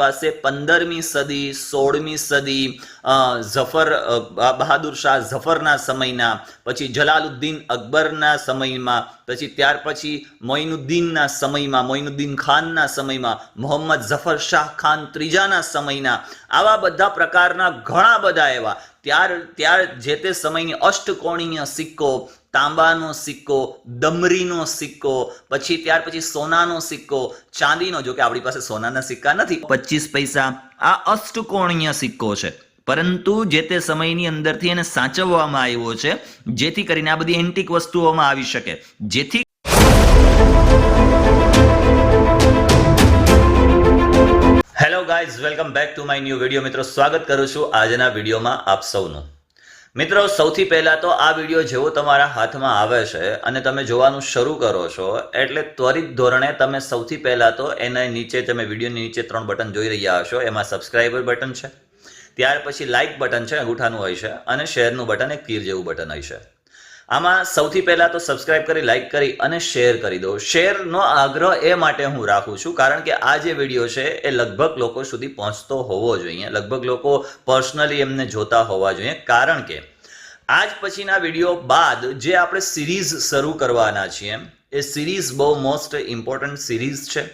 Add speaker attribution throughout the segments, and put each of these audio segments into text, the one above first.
Speaker 1: પાસે પંદરમી સદી, સોળમી સદી ઝફર બહાદુર શાહ ઝફરના સમયના, પછી જલાલુદ્દીન અકબરના સમયમાં, પછી ત્યાર પછી મોઇનુદ્દીનના સમયમાં, મોઇનુદ્દીન ખાનના સમયમાં, મોહમ્મદ ઝફર શાહ ખાન ત્રીજાના સમયના, આવા બધા પ્રકારના ઘણા બધા એવા. ત્યાર ત્યાર જે તે સમયની અષ્ટકોણીય સિક્કો તાંબાનો સિક્કો, દમરીનો સિક્કો, પછી ત્યાર પછી સોનાનો સિક્કો, ચાંદીનો, જો કે આપણી પાસે સોનાના સિક્કા નથી. પચીસ પૈસા, આ અષ્ટકોણીય સિક્કો છે. પરંતુ જે તે સમયની અંદરથી એને સાચવવામાં આવ્યો છે, જેથી કરીને આ બધી એન્ટિક વસ્તુઓમાં આવી શકે. જેથી hello guys welcome back to my new video મિત્રો, સ્વાગત કરું છું આજના વિડીયોમાં આપ સૌનું. મિત્રો, સૌથી પહેલા તો આ વીડિયો જેવો તમારા હાથમાં આવે છે અને તમે જોવાનું શરૂ કરો છો, એટલે ત્વરિત ધોરણે તમે સૌથી પહેલા તો એના નીચે તમે વિડીયોની નીચે ત્રણ બટન જોઈ રહ્યા હશો. એમાં સબસ્ક્રાઈબર બટન છે. ત્યાર પછી લાઇક બટન છે, અંગૂઠાનું હોય છે અને શેરનું બટન એક તીર જેવું બટન હોય છે. આમાં સૌથી પહેલા તો સબસ્ક્રાઇબ કરી લાઇક કરી અને શેર કરી દો. શેરનો આગ્રહ એ માટે હું રાખું છું, કારણ કે આ જે વીડિયો છે એ લગભગ લોકો સુધી પહોંચતો હોવો જોઈએ. લગભગ લોકો પર્સનલી એમને જોતા હોવા જોઈએ. કારણ કે આજ પછીના વીડિયો બાદ જે આપણે સિરીઝ શરૂ કરવાના છીએ, એ સિરીઝ બહુ મોસ્ટ ઇમ્પોર્ટન્ટ સિરીઝ છે.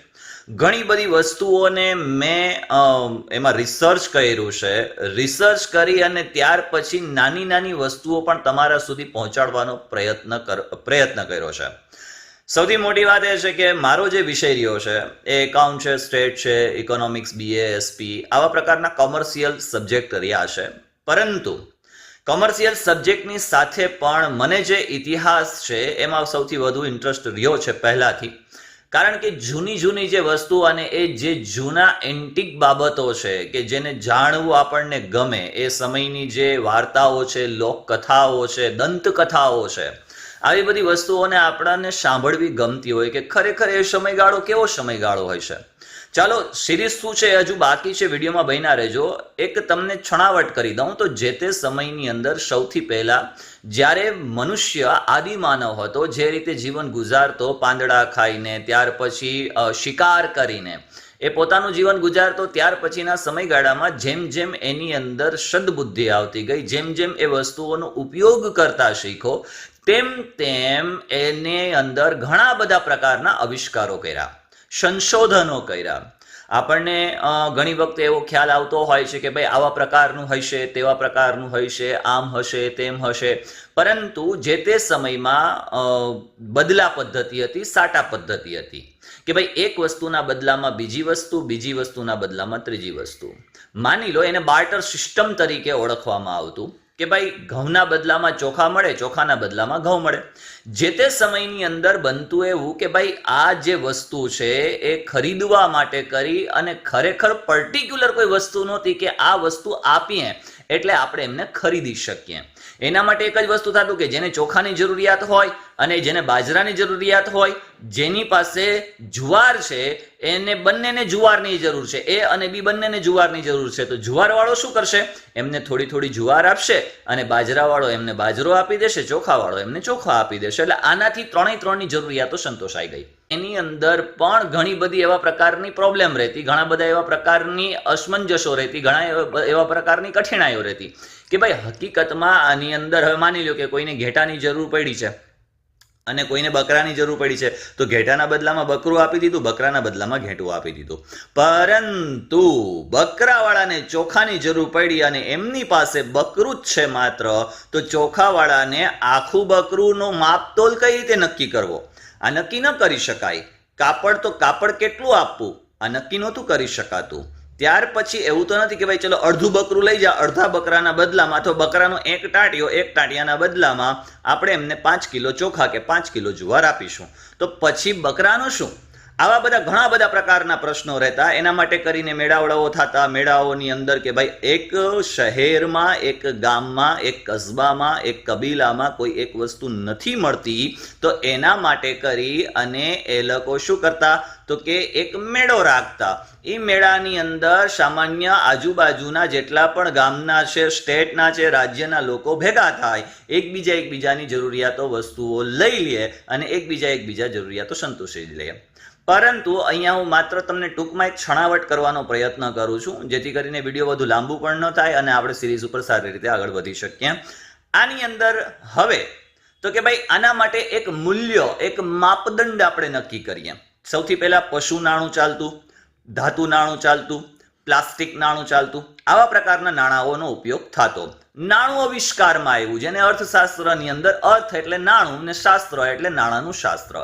Speaker 1: ઘણી બધી વસ્તુઓને મેં એમાં રિસર્ચ કર્યું છે. રિસર્ચ કરી અને ત્યાર પછી નાની નાની વસ્તુઓ પણ તમારા સુધી પહોંચાડવાનો પ્રયત્ન પ્રયત્ન કર્યો છે. સૌથી મોટી વાત એ છે કે મારો જે વિષય રહ્યો છે, એ એકાઉન્ટ છે, સ્ટેટ છે ઇકોનોમિક્સ બીએ એસપી આવા પ્રકારના કોમર્શિયલ સબ્જેક્ટ રહ્યા છે. પરંતુ કોમર્શિયલ સબ્જેક્ટની સાથે પણ મને જે ઇતિહાસ છે, એમાં સૌથી વધુ ઇન્ટરેસ્ટ રહ્યો છે પહેલાથી. કારણ કે જૂની જૂની જે વસ્તુ અને એ જે જૂના એન્ટિક બાબતો છે કે જેને જાણવું આપણને ગમે, એ સમયની જે વાર્તાઓ છે, લોકકથાઓ છે, દંતકથાઓ છે, આવી બધી વસ્તુઓને આપણને સાંભળવી ગમતી હોય કે ખરેખર એ સમયગાળો કેવો સમયગાળો હોય છે. ચાલો સિરીઝ શું છે હજુ બાકી છે, વિડીયોમાં બન્યા રહેજો. એક તમને છણાવટ કરી દઉં તો જે તે સમયની અંદર સૌથી પહેલા જ્યારે મનુષ્ય આદિમાનવ હતો, જે રીતે જીવન ગુજારતો, પાંદડા ખાઈને, ત્યાર પછી શિકાર કરીને, એ પોતાનું જીવન ગુજારતો, ત્યાર પછીના સમયગાળામાં જેમ જેમ એની અંદર સદબુદ્ધિ આવતી ગઈ, જેમ જેમ એ વસ્તુઓનો ઉપયોગ કરતા શીખો, તેમ તેમ એને અંદર ઘણા બધા પ્રકારના આવિષ્કારો કર્યા. સંશોધનો કર્યા. આપણને ઘણી વખત એવો ખ્યાલ આવતો હોય છે કે ભાઈ આવા પ્રકારનું હશે, તેવા પ્રકારનું હશે, આમ હશે, તેમ હશે. પરંતુ જે તે સમયમાં બદલા પદ્ધતિ હતી, સાટા પદ્ધતિ હતી. કે ભાઈ એક વસ્તુના બદલામાં બીજી વસ્તુ, બીજી વસ્તુના બદલામાં ત્રીજી વસ્તુ. માની લો એને બાર્ટર સિસ્ટમ તરીકે ઓળખવામાં આવતું. કે ભાઈ ઘઉંના બદલામાં ચોખા મળે, ચોખાના બદલામાં ઘઉં મળે. જે તે સમયની અંદર બનતું એવું કે ભાઈ આ જે વસ્તુ છે એ ખરીદવા માટે કરી અને ખરેખર પર્ટિક્યુલર કોઈ વસ્તુ નહોતી કે આ વસ્તુ આપીએ, એટલે આપણે એમને ખરીદી શકીએ. એના માટે એક જ વસ્તુ થતું કે જેને ચોખાની જરૂરિયાત હોય અને જેને બાજરાની જરૂરિયાત હોય, જેની પાસે જુવાર છે, એને બંનેને જુવારની જરૂર છે. એ અને બી બંનેને જુવારની જરૂર છે. તો જુવારવાળો શું કરશે? એમને થોડી થોડી જુવાર આપશે અને બાજરાવાળો એમને બાજરો આપી દેશે, ચોખાવાળો એમને ચોખા આપી દેશે. એટલે આનાથી ત્રણેય ત્રણની જરૂરિયાતો સંતોષાઈ ગઈ. એની અંદર પણ ઘણી બધી એવા પ્રકારની પ્રોબ્લેમ રહેતી. ઘણા બધા એવા પ્રકારની અસમંજસો રહેતી. ઘણા એવા પ્રકારની કઠિનાઈઓ રહેતી. કે ભાઈ, હકીકતમાં આની અંદર હવે માની લો કે કોઈને ઘેટાની જરૂર પડી છે અને કોઈને બકરાની જરૂર પડી છે, તો ઘેટાના બદલામાં બકરું આપી દીધું, બકરાના બદલામાં ઘેટું આપી દીધું. પરંતુ બકરાવાળાને ચોખાની જરૂર પડી અને એમની પાસે બકરું જ છે માત્ર, તો ચોખાવાળાને આખું બકરુંનો માપતોલ કઈ રીતે નક્કી કરવો? આ નક્કી ન કરી શકાય. કાપડ તો કાપડ કેટલું આપવું? આ નક્કી નહોતું કરી શકાતું. ત્યાર પછી એવું તો નથી કે ભાઈ ચલો અડધું બકરું લઈ જા, અડધા બકરાના બદલામાં, અથવા બકરાનો એક ટાંટિયો એક ટાંટિયાના બદલામાં આપણે એમને પાંચ કિલો ચોખા કે પાંચ કિલો જુવાર આપીશું. તો પછી બકરાનું શું? આવા બધા ઘણા બધા પ્રકારના પ્રશ્નો રહેતા. એના માટે કરીને મેળાવડાઓ થતા. મેળાઓની અંદર કે ભાઈ એક શહેરમાં, એક ગામમાં, એક કસ્બામાં, એક કબીલામાં કોઈ એક વસ્તુ નથી મળતી, તો એના માટે કરી અને એ લોકો શું કરતા? તો કે એક મેળો રાખતા. એ મેળાની અંદર સામાન્ય આજુબાજુના જેટલા પણ ગામના છે, સ્ટેટના છે, રાજ્યના લોકો ભેગા થાય. એકબીજા એકબીજાની જરૂરિયાતો વસ્તુઓ લઈ લે અને એકબીજા એકબીજા જરૂરિયાતો સંતોષી લે. પરંતુ અહીંયા હું માત્ર તમને ટૂંકમાં એક છણાવટ કરવાનો પ્રયત્ન કરું છું, જેથી કરીને વીડિયો વધુ લાંબુ પણ ન થાય અને આપણે સિરીઝ ઉપર સારી રીતે આગળ વધી શકીએ. આની અંદર હવે, તો કે ભાઈ, આના માટે એક મૂલ્ય, એક માપદંડ આપણે નક્કી કરીએ. સૌથી પહેલા પશુ નાણું ચાલતું, ધાતુ નાણું ચાલતું, પ્લાસ્ટિક નાણું ચાલતું, આવા પ્રકારના નાણાંઓનો ઉપયોગ થતો. નાણું આવિષ્કારમાં આવ્યું, જેને અર્થશાસ્ત્રની અંદર અર્થ એટલે નાણું ને શાસ્ત્ર એટલે નાણાંનું શાસ્ત્ર.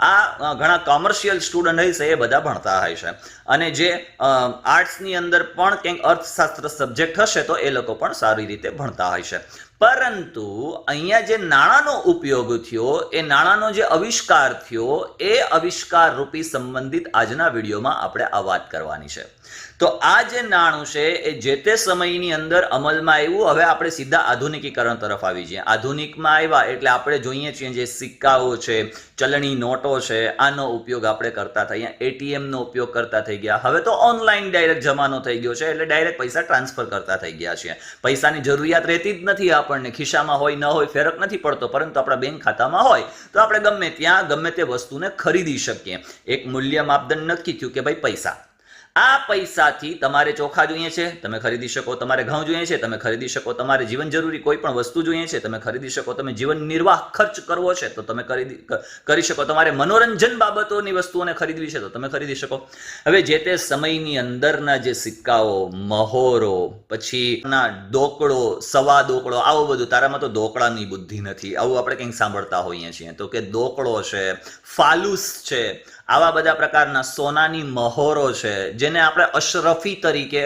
Speaker 1: આ ઘણા કોમર્શિયલ સ્ટુડન્ટ હશે એ બધા ભણતા હોય છે. અને જે આર્ટ્સની અંદર પણ કંઈક અર્થશાસ્ત્ર સબ્જેક્ટ હશે, તો એ લોકો પણ સારી રીતે ભણતા હોય છે. પરંતુ, અહીંયા જે નાણાંનો ઉપયોગ થયો, એ નાણાંનો જે આવિષ્કાર થયો, એ આવિષ્કાર રૂપી સંબંધિત આજના વિડીયોમાં આપણે આ વાત કરવાની છે. તો આ જે નાણું છે, એ જે તે સમયની અંદર અમલમાં આવ્યું, હવે આપણે સીધા આધુનિકીકરણ તરફ આવી જઈએ. આધુનિકમાં આવ્યા એટલે આપણે જોઈએ છીએ જે સિક્કાઓ છે, ચલણી નોટો છે, આનો ઉપયોગ આપણે કરતા થયા, એટીએમનો ઉપયોગ કરતા થઈ ગયા. હવે તો ઓનલાઈન ડાયરેક્ટ જમાનો થઈ ગયો છે, એટલે ડાયરેક્ટ પૈસા ટ્રાન્સફર કરતા થઈ ગયા છે પૈસાની જરૂરિયાત રહેતી જ નથી આપણને, ખિસ્સામાં હોય, ન હોય, ફેરક નથી પડતો, પરંતુ આપણા બેંક ખાતામાં હોય, તો આપણે ગમે ત્યાં ગમે તે વસ્તુને ખરીદી શકીએ. એક મૂલ્ય માપદંડ નક્કી થયું કે ભાઈ પૈસા. આ પૈસાથી તમારે ચોખા જોઈએ છે, તમે ખરીદી શકો, તમારે ઘઉં જોઈએ છે, તમે ખરીદી શકો, તમારે જીવન જરૂરી કોઈ પણ વસ્તુ જોઈએ છે, તમે ખરીદી શકો, તમે જીવન નિર્વાહ ખર્ચ કરવો છે, તો તમે ખરીદી કરી શકો, તમારે મનોરંજન બાબતોની વસ્તુઓને ખરીદવી છે, તો તમે ખરીદી શકો. હવે જે તે સમયની અંદરના જે સિક્કાઓ, મહોરો પછી ના ડોકડો સવા ડોકડો આવું બધું, તારામાં તો દોકડાની બુદ્ધિ નથી, આવું આપણે કંઈક સાંભળતા હોઈએ છીએ. તો કે દોકડો છે, ફાલુસ છે આવા બધા પ્રકારના સોનાની મહોરો છે, જેને આપણે અશરફી તરીકે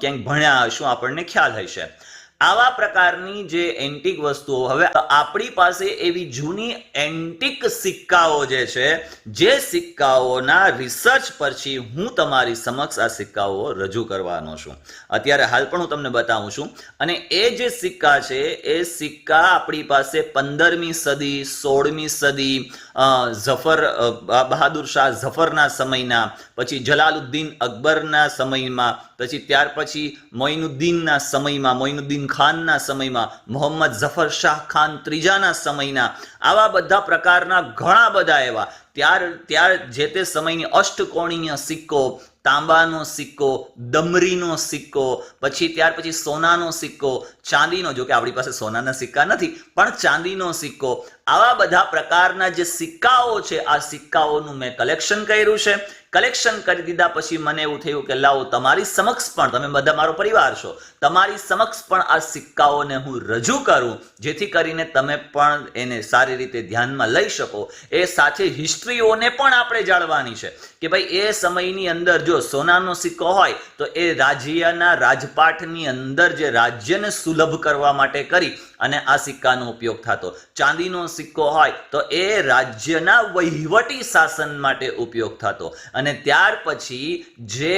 Speaker 1: ક્યાંક ભણ્યા હશું, આપણને ખ્યાલ હશે. આવા પ્રકારની જે એન્ટિક વસ્તુઓ, હવે આપણી પાસે એવી જૂની એન્ટિક સિક્કાઓ જે છે, જે સિક્કાઓના રિસર્ચ પછી હું તમારી સમક્ષ આ સિક્કાઓ રજૂ કરવાનો છું. અત્યારે હાલ પણ હું તમને બતાવું છું. અને એ જે સિક્કા છે, એ સિક્કા આપણી પાસે પંદરમી સદી, સોળમી સદી ઝફર બહાદુર શાહ ઝફરના સમયના, પછી જલાલુદ્દીન અકબરના સમયમાં, પછી ત્યાર પછી મોઇનુદ્દીનના સમયમાં, મોઇનુદ્દીન ખાનના સમયમાં, મોહમ્મદ ઝફર શાહ ખાન ત્રીજાના સમયના, આવા બધા પ્રકારના ઘણા બધા એવા. ત્યાર ત્યાર જે તે સમયની અષ્ટકોણીય સિક્કો, તાંબાનો સિક્કો, દમરીનો સિક્કો, પછી ત્યાર પછી સોનાનો સિક્કો, ચાંદીનો, જો કે આપણી પાસે સોનાના સિક્કા નથી, પણ ચાંદીનો સિક્કો આવા બધા પ્રકારના જે સિક્કાઓ છે, આ સિક્કાઓનું મેં કલેક્શન કર્યું છે. કલેક્શન કરી દીધા પછી મને એવું થયું કે લાવો, તમારી સમક્ષ પણ તમે બધા મારો પરિવાર છો. તમારી સમક્ષ પણ આ સિક્કાઓને હું રજૂ કરું, જેથી કરીને તમે પણ એને સારી રીતે ધ્યાનમાં લઈ શકો. એ સાથે હિસ્ટ્રીઓને પણ આપણે જાણવાની છે કે ભાઈ, એ સમયની અંદર જો સોનાનો સિક્કો હોય, તો એ રાજ્યના રાજપાટની અંદર જે રાજ્યને સુલભ કરવા માટે કરી અને આ સિક્કાનો ઉપયોગ થતો. ચાંદીનો સિક્કો હોય તો એ રાજ્યના વહીવટી શાસન માટે ઉપયોગ થતો. અને ત્યાર પછી જે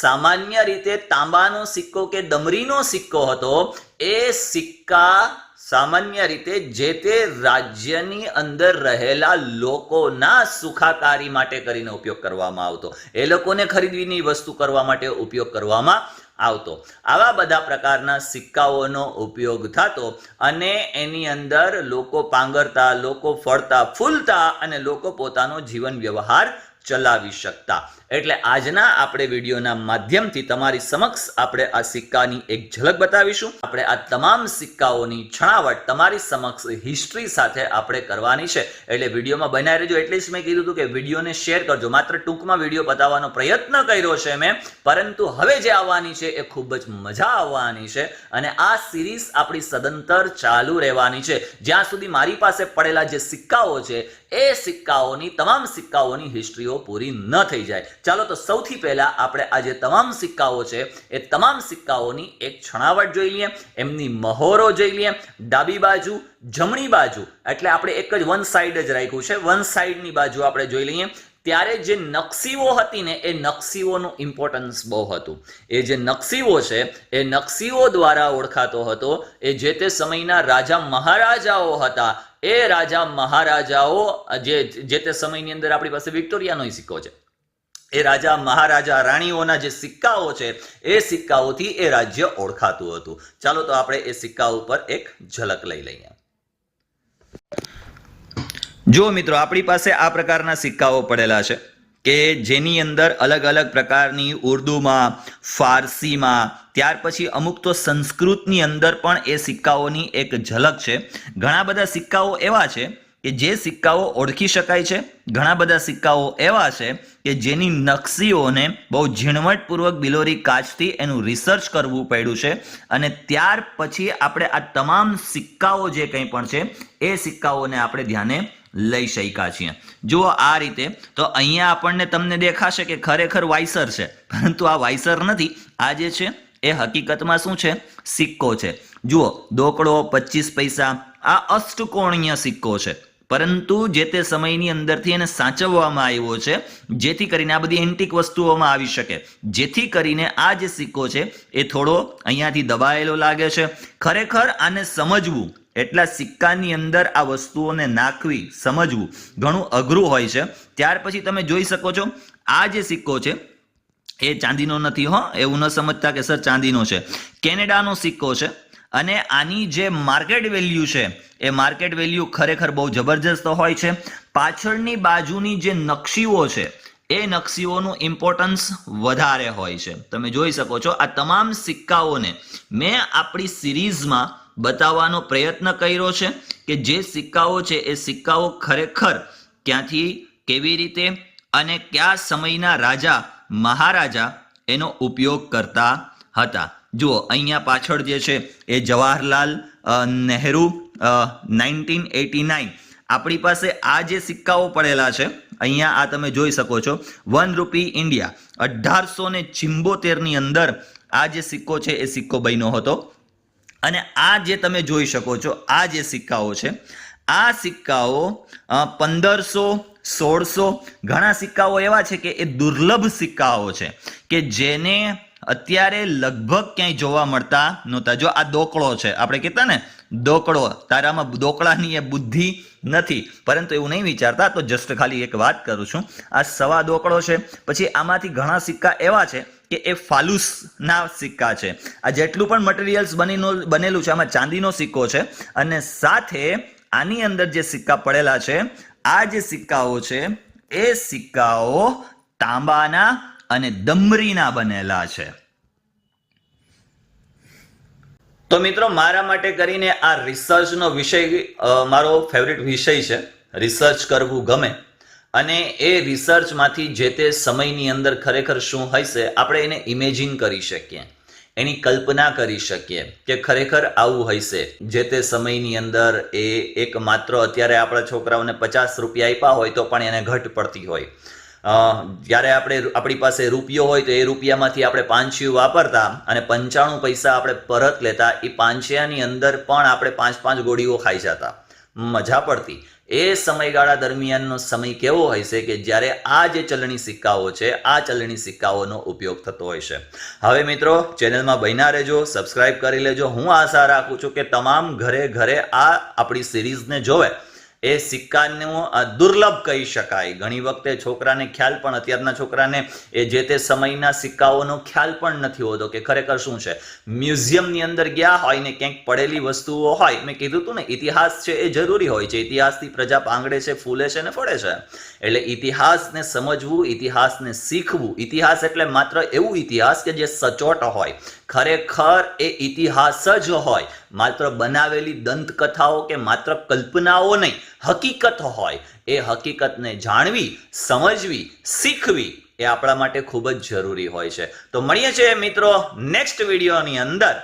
Speaker 1: સામાન્ય રીતે તાંબાનો સિક્કો કે દમરીનો સિક્કો હતો, એ સિક્કા સામાન્ય રીતે જે તે રાજ્યની અંદર રહેલા લોકોના સુખાકારી માટે કરીને ઉપયોગ કરવામાં આવતો. એ લોકોને ખરીદવીની વસ્તુ કરવા માટે ઉપયોગ કરવામાં આવતો. આવા બધા પ્રકારના સિક્કાઓનો ઉપયોગ થતો અને એની અંદર લોકો પાંગરતા, લોકો ફળતા, ફૂલતા અને લોકો પોતાનો જીવન વ્યવહાર ચલાવી શકતા. એટલે આજના આપણે વિડીયોના માધ્યમથી તમારી સમક્ષ આપણે આ સિક્કાની એક ઝલક બતાવીશું. આપણે આ તમામ સિક્કાઓની છણાવટ તમારી સમક્ષ હિસ્ટ્રી સાથે આપણે કરવાની છે. એટલે વિડીયોમાં બનાવી રહેજો. એટલે જ મેં કીધું હતું કે વિડીયોને શેર કરજો. માત્ર ટૂંકમાં વીડિયો બતાવવાનો પ્રયત્ન કર્યો છે મેં. પરંતુ હવે જે આવવાની છે એ ખૂબ જ મજા આવવાની છે. અને આ સિરીઝ આપણી સદંતર ચાલુ રહેવાની છે. જ્યાં સુધી મારી પાસે પડેલા જે સિક્કાઓ છે, એ સિક્કાઓની, તમામ સિક્કાઓની હિસ્ટ્રીઓ પૂરી ન થઈ જાય. ચાલો તો સૌથી પહેલા આપણે આ જે તમામ સિક્કાઓ છે, એ તમામ સિક્કાઓની એક છણાવટ જોઈ લઈએ. એમની મહોરો જોઈ લઈએ. ડાબી બાજુ, જમણી બાજુ. એટલે આપણે એક જ વન સાઈડ જ રાખ્યું છે. વન સાઈડની બાજુ આપણે જોઈ લઈએ. ત્યારે જે નકશીઓ હતી ને એ નકશીઓનું ઇમ્પોર્ટન્સ બહુ હતું. એ જે નકશીઓ છે, એ નકશીઓ દ્વારા ઓળખાતો હતો. એ જે તે સમયના રાજા મહારાજાઓ હતા, એ રાજા મહારાજાઓ, જે જે તે સમયની અંદર આપણી પાસે વિક્ટોરિયાનો સિક્કો છે. એ રાજા મહારાજા રાણીઓના જે સિક્કાઓ છે, એ સિક્કાઓથી એ રાજ્ય ઓળખાતું હતું. ચાલો તો આપણે એ સિક્કા ઉપર એક ઝલક લઈ લઈએ. જો મિત્રો, આપણી પાસે આ પ્રકારના સિક્કાઓ પડેલા છે કે જેની અંદર અલગ અલગ પ્રકારની ઉર્દુમાં, ફારસીમાં, ત્યાર પછી અમુક તો સંસ્કૃતની અંદર પણ એ સિક્કાઓની એક ઝલક છે. ઘણા બધા સિક્કાઓ એવા છે કે જે સિક્કાઓ ઓળખી શકાય છે, ઘણા બધા સિક્કાઓ એવા છે કે જેની નકશીઓને બહુ ઝીણવટપૂર્વક બિલોરી કાચથી એનું રિસર્ચ કરવું પડ્યું છે અને ત્યાર પછી આપણે આ તમામ સિક્કાઓ જે કંઈ પણ છે, એ સિક્કાઓને આપણે ધ્યાને લઈ શક્યા છીએ. જુઓ આ રીતે, તો અહીંયા આપણને તમને દેખાશે કે ખરેખર વાઇસર છે. પરંતુ આ વાઇસર નથી. આ જે છે, એ હકીકતમાં શું છે? સિક્કો છે. જુઓ, દોકડો, પચીસ પૈસા, આ અષ્ટકોણીય સિક્કો છે. પરંતુ જે તે સમયની અંદરથી એને સાચવવામાં આવ્યો છે, જેથી કરીને આ બધી એન્ટિક વસ્તુઓમાં આવી શકે. જેથી કરીને આ જે સિક્કો છે, એ થોડો અહીંયાથી દબાયેલો લાગે છે. ખરેખર આને સમજવું એટલા સિક્કાની અંદર આ વસ્તુઓને નાખવી, સમજવું ઘણું અઘરું હોય છે. ત્યાર પછી તમે જોઈ શકો છો, આ જે સિક્કો છે, એ ચાંદીનો નથી, હો. એવું ન સમજતા કે સર ચાંદીનો છે. કેનેડાનો સિક્કો છે અને આની જે માર્કેટ વેલ્યુ છે, એ માર્કેટ વેલ્યુ ખરેખર બહુ જબરજસ્ત હોય છે. પાછળની બાજુની જે નકશીઓ છે, એ નકશીઓનું ઇમ્પોર્ટન્સ વધારે હોય છે. તમે જોઈ શકો છો, આ તમામ સિક્કાઓને મેં આપણી સિરીઝમાં બતાવવાનો પ્રયત્ન કર્યો છે કે જે સિક્કાઓ છે એ સિક્કાઓ ખરેખર ક્યાંથી, કેવી રીતે અને કયા સમયના રાજા, મહારાજા એનો ઉપયોગ કરતા હતા? જુઓ, અહીંયા પાછળ જે છે એ Jawaharlal Nehru nineteen eighty nine. આપણી પાસે આ જે સિક્કાઓ પડેલા છે, અહીંયા આ તમે જોઈ શકો છો. વન રૂપી ઇન્ડિયા. અઢારસો ને ચિંબોતેરની અંદર આ જે સિક્કો છે એ સિક્કો બન્યો હતો. અને આ જે તમે જોઈ શકો છો, આ જે સિક્કાઓ છે, આ સિક્કાઓ પંદરસો, સોળસો, ઘણા સિક્કાઓ એવા છે કે એ દુર્લભ સિક્કાઓ છે કે જેને અત્યારે લગભગ ક્યાંય જોવા મળતા નહોતા. જો આ દોકળો છે, આપણે કહેતા ને દોકડો તારામાં દોકળાની એ બુદ્ધિ નથી. પરંતુ એવું નહીં વિચારતા, તો જસ્ટ ખાલી એક વાત કરું છું. આ સવા દોકડો છે. પછી આમાંથી ઘણા સિક્કા એવા છે કે એ ફાલુસના સિક્કા છે. આ જેટલું પણ મટીરિયલ્સ બનીનો, બનેલું છે, આમાં ચાંદીનો સિક્કો છે. અને સાથે આની અંદર જે સિક્કા પડેલા છે, આ જે સિક્કાઓ છે, એ સિક્કાઓ તાંબાના અને દમરીના બનેલા છે. તો મિત્રો, મારા માટે કરીને આ રિસર્ચનો વિષય મારો ફેવરિટ વિષય છે. રિસર્ચ કરવું ગમે. અને એ રિસર્ચમાંથી જે તે સમયની અંદર ખરેખર શું હશે, આપણે એને ઇમેજિન કરી શકીએ. એની કલ્પના કરી શકીએ કે ખરેખર આવું હશે. જે તે સમયની અંદર એ એક માત્ર અત્યારે આપણા છોકરાઓને પચાસ રૂપિયા આપ્યા હોય તો પણ એને ઘટ પડતી હોય. જ્યારે આપણે આપણી પાસે રૂપિયો હોય તો એ રૂપિયામાંથી આપણે પાંચિયું વાપરતા અને પંચાણું પૈસા આપણે પરત લેતા, એ પાંચિયાની અંદર પણ આપણે પાંચ પાંચ ગોળીઓ ખાઈ જતા. મજા પડતી. એ સમયગાળા દરમિયાનનો સમય કેવો હોય છે કે જ્યારે આ જે ચલણી સિક્કાઓ છે, આ ચલણી સિક્કાઓનો ઉપયોગ થતો હોય છે. હવે મિત્રો, ચેનલમાં બન્યા રહેજો, સબસ્ક્રાઇબ કરી લેજો. હું આશા રાખું છું કે તમામ ઘરે ઘરે આ આપણી સિરીઝને જોવે. એ સિક્કાનું દુર્લભ કહી શકાય. ઘણી વખતે છોકરાને ખ્યાલ પણ, અત્યારના છોકરાને એ જે તે સમયના સિક્કાઓનો ખ્યાલ પણ નથી હોતો કે ખરેખર શું છે. મ્યુઝિયમની અંદર ગયા હોય ને ક્યાંક પડેલી વસ્તુઓ હોય, મેં કીધું હતું ને, ઇતિહાસ છે એ જરૂરી હોય છે. ઇતિહાસથી પ્રજા પાંગડે છે, ફૂલે છે ને ફળે છે. એટલે ઇતિહાસને સમજવું, ઇતિહાસને શીખવું. ઇતિહાસ એટલે માત્ર એવું ઇતિહાસ કે જે સચોટ હોય. ખરેખર એ ઇતિહાસ જ હોય. માત્ર બનાવેલી દંતકથાઓ કે માત્ર કલ્પનાઓ નહીં, હકીકત હોય. એ હકીકતને જાણવી, સમજવી, શીખવી એ આપણા માટે ખૂબ જ જરૂરી હોય છે. તો મળીએ છીએ મિત્રો નેક્સ્ટ વિડીયોની અંદર.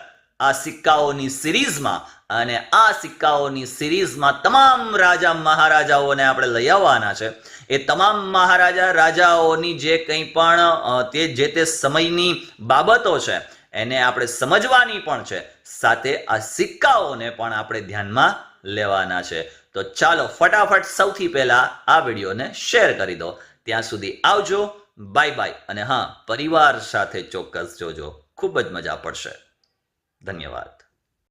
Speaker 1: આ સિક્કાઓની સિરીઝમાં અને આ સિક્કાઓની સિરીઝમાં તમામ રાજા મહારાજાઓને આપણે લઈ આવવાના છે. એ તમામ મહારાજા રાજાઓની જે કંઈ પણ તે જે તે સમયની બાબતો છે એને આપણે સમજવાની પણ છે. સાથે આ સિક્કાઓને પણ આપણે ધ્યાનમાં લેવાના છે. તો ચાલો ફટાફટ સૌથી પહેલા આ વિડીયોને શેર કરી દો. ત્યાં સુધી આવજો. Bye bye. અને હા, પરિવાર સાથે ચોક્કસ જોજો. ખૂબ જ મજા પડશે. ધન્યવાદ.